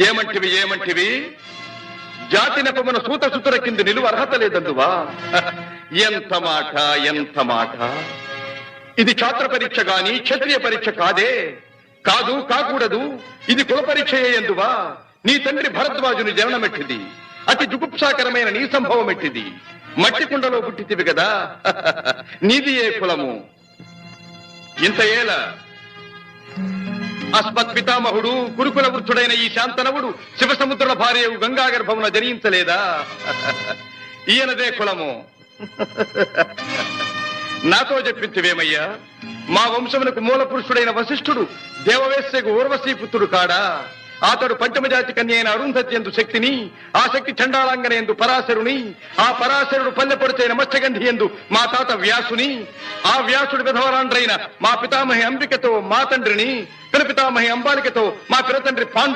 ఏమంటివి ఏమంటివి? జాతి నెపమున సూత సుతుర కింద నిలువ అర్హత లేదందువా? ఎంత మాట ఎంత మాట? ఇది ఛాత్ర పరీక్ష గాని క్షత్రియ పరీక్ష కాదే. కాదు కాకూడదు. ఇది కుల పరీక్షయే ఎందువా? నీ తండ్రి భరద్వాజుని జననమెట్టిది అతి జుగుప్సాకరమైన నీ సంభవం ఎట్టిది మట్టి కుండలో పుట్టితివి కదా నీది ఏ కులము? ఇంత ఏల అస్మత్ పితామహుడు గురుకుల వృద్ధుడైన ఈ శాంతనవుడు శివసముద్రుల భార్య గంగా గర్భమున జనించలేదా? ఈయనదే కులము. నాతో చెప్పింతివేమయ్యా మా వంశమునకు మూల పురుషుడైన వశిష్ఠుడు దేవవేశ్యకు ఊర్వశీ పుత్రుడు కాడా? అతడు పంచమజాతి కన్య అయిన అరుంధతి ఎందు శక్తిని ఆ శక్తి చండాలంగన ఎందు పరాశరుని ఆ పరాశరుడు పల్లెపొడిచైన మత్స్యగంధి ఎందు మా తాత వ్యాసుని ఆ వ్యాసుడు విధవరాండ్రైన మా పితామహి అంబికతో మా తండ్రిని పితామహి అంబాలికతో మా పిరతండ్రి పాండు